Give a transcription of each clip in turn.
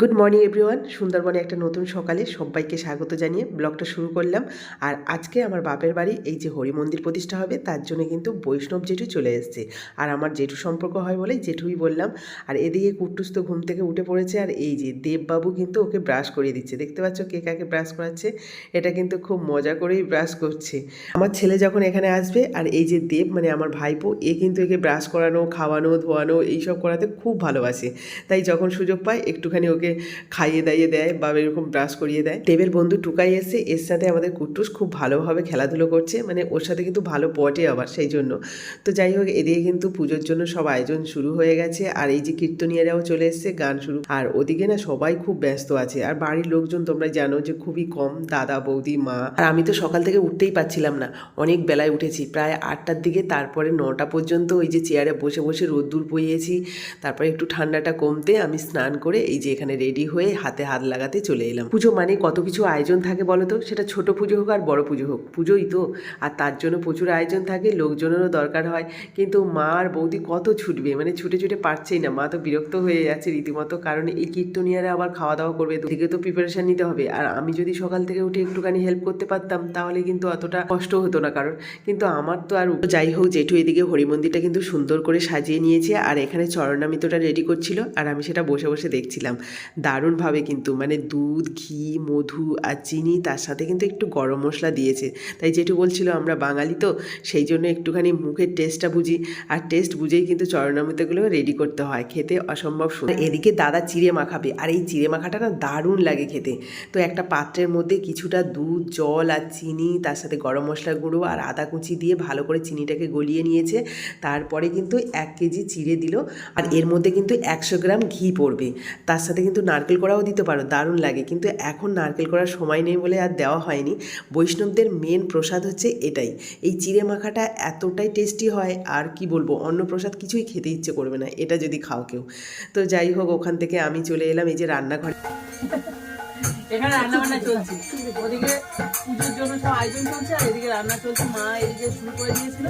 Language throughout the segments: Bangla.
গুড মর্নিং এভরিওয়ান সুন্দরবনে একটা নতুন সকালে সবাইকে স্বাগত জানিয়ে ব্লগটা শুরু করলাম। আর আজকে আমার বাপের বাড়ি, এই যে হরি মন্দির প্রতিষ্ঠা হবে, তার জন্য কিন্তু বৈষ্ণব জেঠু চলে এসেছে। আর আমার জেঠু সম্পর্ক হয় বলে জেঠুই বললাম। আর এদিকে কুট্টুস তো ঘুম থেকে উঠে পড়েছে, আর এই যে দেববাবু কিন্তু ওকে ব্রাশ করিয়ে দিচ্ছে। দেখতে পাচ্ছ কে কাকে ব্রাশ করাচ্ছে? এটা কিন্তু খুব মজা করেই ব্রাশ করছে। আমার ছেলে যখন এখানে আসবে, আর এই যে দেব মানে আমার ভাইপো, এ কিন্তু একে ব্রাশ করানো, খাওয়ানো, ধোয়ানো, এইসব করাতে খুব ভালোবাসে। তাই যখন সুযোগ পায়, একটুখানি ওকে খাইয়ে দাইয়ে দেয় বা এরকম ব্রাশ করিয়ে দেয়। দেবের বন্ধু টুকাই এসে এর সাথে আমাদের কুট্টুস খুব ভালোভাবে খেলাধুলো করছে মানে ওর সাথে কিন্তু ভালো পটে আবার সেই জন্য। তো যাই হোক, এদিকে কিন্তু পুজোর জন্য সব আয়োজন শুরু হয়ে গেছে, আর এই যে কীর্তনিয়ারাও চলে এসছে, গান শুরু। আর ওদিকে না সবাই খুব ব্যস্ত আছে, আর বাড়ির লোকজন তোমরা জানো যে খুবই কম, দাদা, বৌদি, মা। আর আমি তো সকাল থেকে উঠতেই পাচ্ছিলাম না, অনেক বেলায় উঠেছি, প্রায় আটটার দিকে, তারপরে নটা পর্যন্ত ওই যে চেয়ারে বসে বসে রোদ্দুর বইয়েছি, তারপরে একটু ঠান্ডাটা কমতে আমি স্নান করে এই যে এখানে রেডি হয়ে হাতে হাত লাগাতে চলে এলাম। পুজো মানে কত কিছু আয়োজন থাকে বলো তো? সেটা ছোট পুজো হোক আর বড় পুজো হোক, পুজোই তো। আর তার জন্য প্রচুর আয়োজন থাকে, লোকজনেরও দরকার হয়। কিন্তু মা আর বৌদি কত ছুটবে? মানে ছুটে ছুটে পারছেই না। মা তো বিরক্ত হয়ে যাচ্ছে রীতিমতো, কারণ এই কীর্তনিয়ারা আবার খাওয়া দাওয়া করবে। থেকে তো প্রিপারেশান নিতে হবে। আর আমি যদি সকাল থেকে উঠে একটুখানি হেল্প করতে পারতাম, তাহলে কিন্তু অতটা কষ্ট হতো না। কারণ কিন্তু আমার তো আর যাই হোক, জেঠু এদিকে হরি মন্দিরটা কিন্তু সুন্দর করে সাজিয়ে নিয়েছে। আর এখানে চরণামিতটা রেডি করছিল। আর আমি সেটা বসে বসে দেখছিলাম। দারুণভাবে কিন্তু মানে দুধ, ঘি, মধু আর চিনি তার সাথে কিন্তু একটু গরম মশলা দিয়েছে। তাই যেটু বলছিল আমরা বাঙালি তো, সেই জন্য একটুখানি মুখের টেস্টটা বুঝি। আর টেস্ট বুঝেই কিন্তু চরণামৃতগুলো রেডি করতে হয়। খেতে অসম্ভব সুন্দর। এদিকে দাদা চিড়ে মাখাবে আর এই চিড়ে মাখাটা না দারুণ লাগে খেতে। তো একটা পাত্রের মধ্যে কিছুটা দুধ, জল আর চিনি, তার সাথে গরম মশলার গুঁড়ো আর আদা কুচি দিয়ে ভালো করে চিনিটাকে গলিয়ে নিয়েছে। তারপরে কিন্তু এক কেজি চিড়ে দিল। আর এর মধ্যে কিন্তু একশো গ্রাম ঘি পড়বে। তার সাথে কিন্তু নারকেল করাও দিতে পারো, দারুণ লাগে। কিন্তু এখন নারকেল করার সময় নেই বলে আর দেওয়া হয়নি। বৈষ্ণবদের মেন প্রসাদ হচ্ছে এটাই। এই চিড়ে মাখাটা এতটাই টেস্টি হয়, আর কি বলব অন্য প্রসাদ কিছুই খেতে ইচ্ছে করবে না, এটা যদি খাও কেউ। তো যাই হোক, ওখান থেকে আমি চলে এলাম, এই যে রান্নাঘরে। এখানে রান্না ওদিকে আয়োজন চলছে রান্না চলছে। মা এদিকে শুরু করে দিয়েছিল।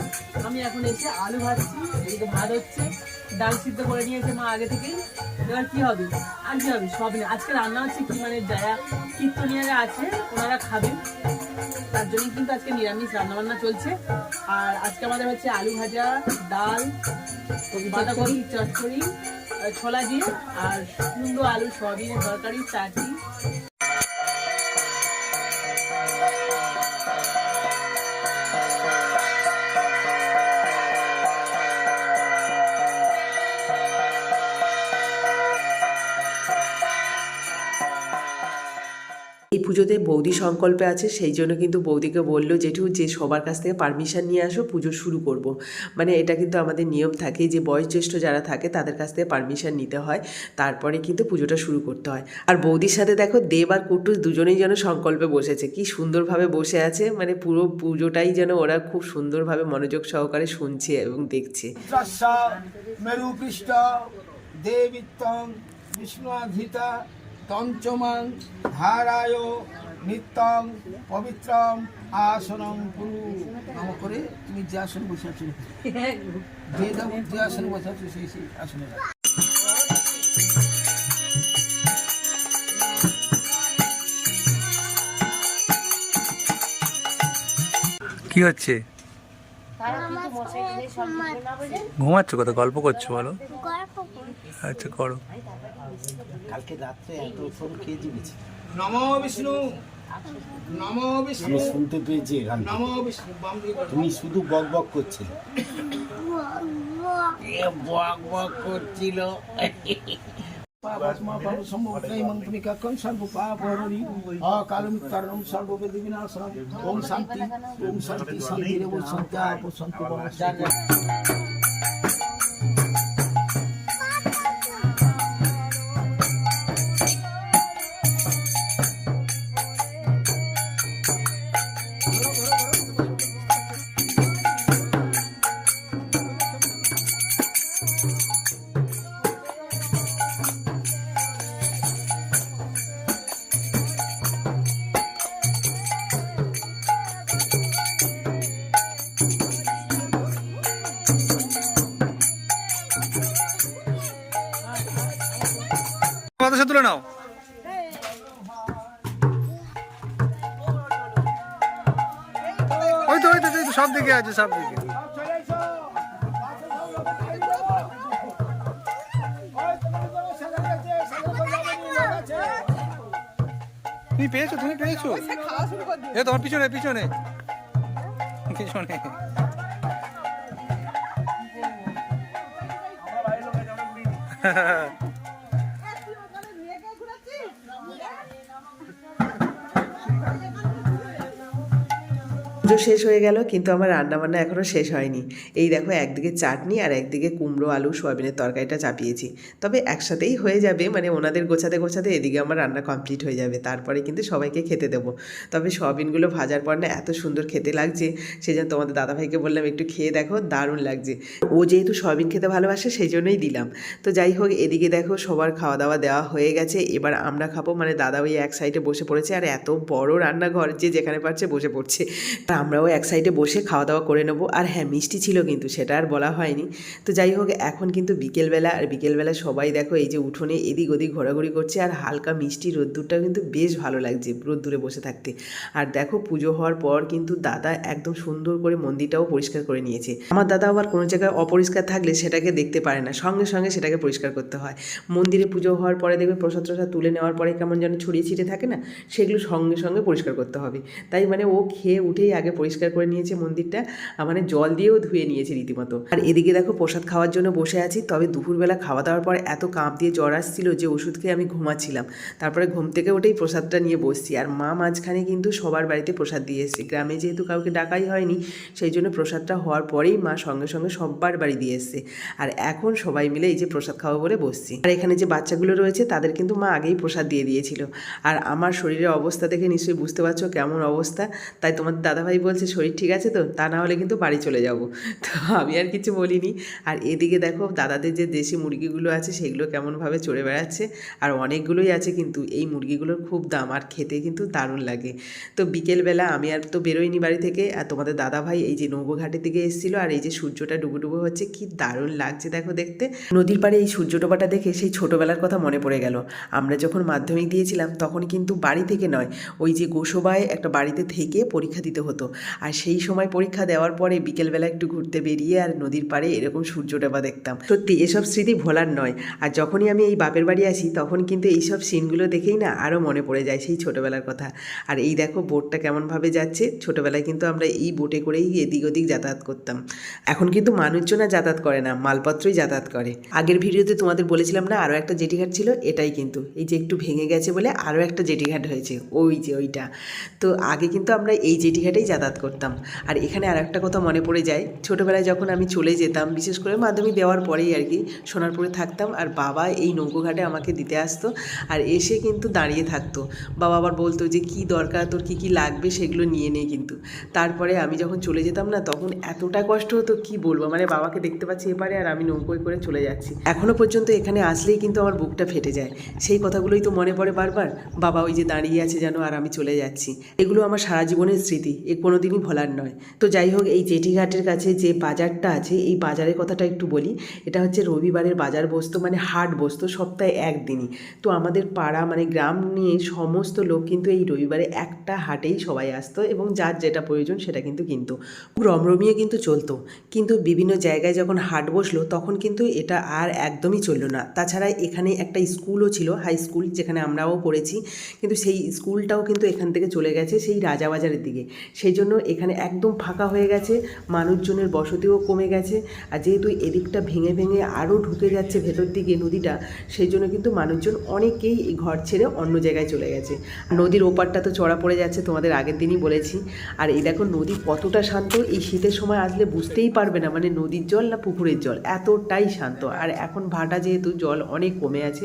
আমি এখন এসে আলু ভাজছি, এদিকে ভাত হচ্ছে। ডাল সিদ্ধ করে নিয়েছে মা আগে থেকেই। এবার কি হবে? আর কি হবে? সব আজকে রান্না হচ্ছে কি মানে যারা কীর্তনিয়ারা আছে ওনারা খাবেন। তার জন্যই কিন্তু আজকে নিরামিষ রান্না বান্না চলছে। আর আজকে আমাদের হচ্ছে আলু ভাজা ডাল বাঁধাকপি চচ্চড়ি। ছোলা দিয়ে আর কুমড়ো আলু সয়াবিনের তরকারি চাটনি। পুজোতে বৌদি সংকল্পে আছে, সেই জন্য কিন্তু বৌদিকে বলল, জেঠু, যে সবার কাছ থেকে পারমিশন নিয়ে আসো, পুজো শুরু করব। মানে এটা কিন্তু আমাদের নিয়ম থাকে যে বয়োজ্যেষ্ঠ যারা থাকে, তাদের কাছ থেকে পারমিশন নিতে হয়, তারপরে কিন্তু পুজোটা শুরু করতে হয় আর বৌদির সাথে দেখো, দেব আর কুটুস দুজনেই যেন সংকল্পে বসেছে, কি সুন্দরভাবে বসে আছে মানে পুরো পুজোটাই যেন ওরা খুব সুন্দরভাবে মনোযোগ সহকারে শুনছে এবং দেখছে তস্য মেরুপৃষ্ঠ দেবিত্তং বিষ্ণুধিতা তঞ্চমাং ধারায় নিত্যং পবিত্রম আসনম কুরু। নাম করে তুমি যে আসনে বসে আছো, যে যে আসনে বসে আছো, সেই সেই আসনে কি হচ্ছে? ঘুমাচ্ছ কত গল্প করছ বলো। আচ্ছা করো। কালকে রাত্রে এত ফোন কে জিমেছে নম বিষ্ণু। নম বিষ্ণু। শুনতে পেয়েছি গানটা। নম বিষ্ণু বাম দিকে করো। তুমি শুধু বক বক করছিলে। বক বক করছিল। পাপাত্মা পাপ সম্ভবতাই মন্ত্রিকা কং সর্ব পাপ হরি অকালম কারণম সর্ববেদি বিনাশনম ওম শান্তি ওম শান্তি শান্তি রে শান্তি আপ শান্তি মাথা তুলে নাও। ওই তো ওই তো সব দিকে আছে, সব দিকে। তুমি পেয়েছ তুমি পেয়েছ। এ, তোমার পিছনে পিছনে। পিছনে। Ha ha ha. পুজো শেষ হয়ে গেল, কিন্তু আমার রান্নাবান্না এখনও শেষ হয়নি। এই দেখো, একদিকে চাটনি আর একদিকে কুমড়ো, আলু, সোয়াবিনের তরকারিটা চাপিয়েছি। তবে একসাথেই হয়ে যাবে মানে ওনাদের গোছাতে গোছাতে এদিকে আমার রান্না কমপ্লিট হয়ে যাবে, তারপরে কিন্তু সবাইকে খেতে দেবো। তবে সোয়াবিনগুলো ভাজার পর না এত সুন্দর খেতে লাগছে, সেই জন্য তোমাদের দাদাভাইকে বললাম, একটু খেয়ে দেখো, দারুণ লাগছে। ও যেহেতু সোয়াবিন খেতে ভালোবাসে, সেই জন্যই দিলাম। তো যাই হোক, এদিকে দেখো, সবার খাওয়া দাওয়া দেওয়া হয়ে গেছে। এবার আমরা খাব মানে দাদা ওই এক সাইডে বসে পড়েছে, আর এত বড় রান্নাঘর যে যেখানে পারছে বসে পড়ছে। আমরাও এক সাইডে বসে খাওয়া দাওয়া করে নেব। আর হ্যাঁ মিষ্টি ছিল কিন্তু, সেটা আর বলা হয়নি। তো যাই হোক, এখন কিন্তু বিকেলবেলা, আর বিকেলবেলা সবাই দেখো এই যে উঠোনে এদিক ওদিক ঘোরাঘুরি করছে, আর হালকা মিষ্টি রোদ্দুরটাও কিন্তু বেশ ভালো লাগছে রোদ্দুরে বসে থাকতে। আর দেখো, পুজো হওয়ার পর কিন্তু দাদা একদম সুন্দর করে মন্দিরটাও পরিষ্কার করে নিয়েছে। আমার দাদা আবার কোনো জায়গায় অপরিষ্কার থাকলে সেটাকে দেখতে পারে না, সঙ্গে সঙ্গে সেটাকে পরিষ্কার করতে হয়। মন্দিরে পুজো হওয়ার পরে দেখবে প্রসাদ টসাদ তুলে নেওয়ার পরে কেমন যেন ছড়িয়ে ছিটে থাকে না, সেগুলো সঙ্গে সঙ্গে পরিষ্কার করতে হবে। তাই মানে ও খেয়ে উঠেই আগে পরিষ্কার করে নিয়েছে মন্দিরটা মানে জল দিয়েও ধুয়ে নিয়েছে রীতিমতো। আর এদিকে দেখো প্রসাদ খাওয়ার জন্য বসে আছি, তবে দুপুরবেলা খাওয়া দাওয়ার পর এত কাঁপ দিয়ে জ্বর আসছিল যে ওষুধ খেয়ে আমি ঘুমাচ্ছিলাম। তারপরে ঘুম থেকে উঠেই প্রসাদটা নিয়ে বসছি। আর মা মাঝখানে কিন্তু সবার বাড়িতে প্রসাদ দিয়ে এসেছে। গ্রামে যেহেতু কাউকে ডাকাই হয়নি, সেই জন্য প্রসাদটা হওয়ার পরেই মা সঙ্গে সঙ্গে সবার বাড়ি দিয়ে এসছে। আর এখন সবাই মিলে এই যে প্রসাদ খাওয়া বলে বসছি। আর এখানে যে বাচ্চাগুলো রয়েছে, তাদের কিন্তু মা আগেই প্রসাদ দিয়ে দিয়েছিল। আর আমার শরীরের অবস্থা দেখে নিশ্চয়ই বুঝতে পারছ কেমন অবস্থা। তাই তোমার দাদাভাই বলছে, শরীর ঠিক আছে তো? তা না হলে কিন্তু বাড়ি চলে যাব। তো আমি আর কিছু বলিনি। আর এদিকে দেখো, দাদাদের যে দেশি মুরগিগুলো আছে, সেগুলো কেমনভাবে চড়ে বেড়াচ্ছে। আর অনেকগুলোই আছে কিন্তু এই মুরগিগুলোর খুব দাম আর খেতে কিন্তু দারুণ লাগে। তো বিকেলবেলা আমি আর তো বেরোইনি বাড়ি থেকে। আর তোমাদের দাদাভাই এই যে নৌকোঘাটের দিকে এসেছিল, আর এই যে সূর্যটা ডুবো ডুবো হচ্ছে, কি দারুণ লাগছে দেখো দেখতে। নদীর পাড়ে এই সূর্য ডোবাটা দেখে সেই ছোটোবেলার কথা মনে পড়ে গেল। আমরা যখন মাধ্যমিক দিয়েছিলাম, তখন কিন্তু বাড়ি থেকে নয়, ওই যে গোসবায় একটা বাড়িতে থেকে পরীক্ষা দিতে হতো। আর সেই সময় পরীক্ষা দেওয়ার পরে বিকেলবেলা একটু ঘুরতে বেরিয়ে আর নদীর পাড়ে এরকম সূর্য ডোবা দেখতাম সত্যি এসব স্মৃতি ভোলার নয়। আর যখনই আমি এই বাপের বাড়ি আসি, তখন কিন্তু এইসব সিনগুলো দেখেই না আরও মনে পড়ে যায় সেই ছোটোবেলার কথা। আর এই দেখো বোটটা কেমনভাবে যাচ্ছে। ছোটোবেলায় কিন্তু আমরা এই বোটে করেই এদিক ওদিক যাতায়াত করতাম। এখন কিন্তু মানুষজন যাতায়াত করে না, মালপত্রই যাতায়াত করে। আগের ভিডিওতে তোমাদের বলেছিলাম না আরও একটা জেটিঘাট ছিল, এটাই কিন্তু। এই যে একটু ভেঙে গেছে বলে আরও একটা জেটিঘাট হয়েছে, ওই যে ওইটা। তো আগে কিন্তু আমরা এই জেটিঘাটেই যাতায়াত করতাম। আর এখানে আর একটা কথা মনে পড়ে যায়, ছোটোবেলায় যখন আমি চলে যেতাম, বিশেষ করে মাধ্যমিক দেওয়ার পরেই আর কি, সোনারপুরে থাকতাম, আর বাবা এই নৌকোঘাটে আমাকে দিতে আসতো, আর এসে কিন্তু দাঁড়িয়ে থাকতো। বাবা আবার বলতো যে, কি দরকার, তোর কী কী লাগবে, সেগুলো নিয়ে নে কিন্তু। তারপরে আমি যখন চলে যেতাম না, তখন এতটা কষ্ট হতো, কি বলব? মানে বাবাকে দেখতে পাচ্ছি এপারে, আর আমি নৌকোয় করে চলে যাচ্ছি। এখনও পর্যন্ত এখানে আসলেই কিন্তু আমার বুকটা ফেটে যায়। সেই কথাগুলোই তো মনে পড়ে বারবার, বাবা, ওই যে দাঁড়িয়ে আছে যেন, আর আমি চলে যাচ্ছি। এগুলো আমার সারা জীবনের স্মৃতি। এ কোনোদিনই ভোলার নয়। তো যাই হোক, এই জেটিঘাটের কাছে যে বাজারটা আছে, এই বাজারের কথাটা একটু বলি। এটা হচ্ছে রবিবারের বাজার বসতো মানে হাট বসতো, সপ্তাহে একদিনই। তো আমাদের পাড়া মানে গ্রাম নিয়ে সমস্ত লোক কিন্তু এই রবিবারে একটা হাটেই সবাই আসতো এবং যার যেটা প্রয়োজন সেটা কিন্তু কিনতো। খুব রমরমিয়ে কিন্তু চলতো। কিন্তু বিভিন্ন জায়গায় যখন হাট বসল, তখন কিন্তু এটা আর একদমই চলল না। তাছাড়া এখানে একটা স্কুলও ছিল, হাই স্কুল, যেখানে আমরাও পড়েছি। কিন্তু সেই স্কুলটাও কিন্তু এখান থেকে চলে গেছে, সেই রাজাবাজারের দিকে। সেই জন্য এখানে একদম ফাঁকা হয়ে গেছে, মানুষজনের বসতিও কমে গেছে, আর যেহেতু এদিকটা ভেঙে ভেঙে আরও ঢুকে যাচ্ছে ভেতর দিকে নদীটা, সেই জন্য কিন্তু মানুষজন অনেকেই এই ঘর ছেড়ে অন্য জায়গায় চলে গেছে। নদীর ওপারটা তো চড়া পড়ে যাচ্ছে, তোমাদের আগের দিনই বলেছি। আর এই দেখো নদী কতটা শান্ত, এই শীতের সময় আসলে বুঝতেই পারবে না মানে নদীর জল না পুকুরের জল, এতটাই শান্ত। আর এখন ভাটা যেহেতু জল অনেক কমে আছে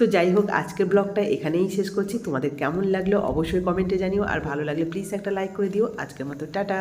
তো যাই হোক, আজকের ব্লগটা এখানেই শেষ করছি। তোমাদের কেমন লাগল অবশ্যই কমেন্টে জানিও, আর ভালো লাগলে প্লিজ একটা লাইক করে দিও। আজকের মতো, টাটা!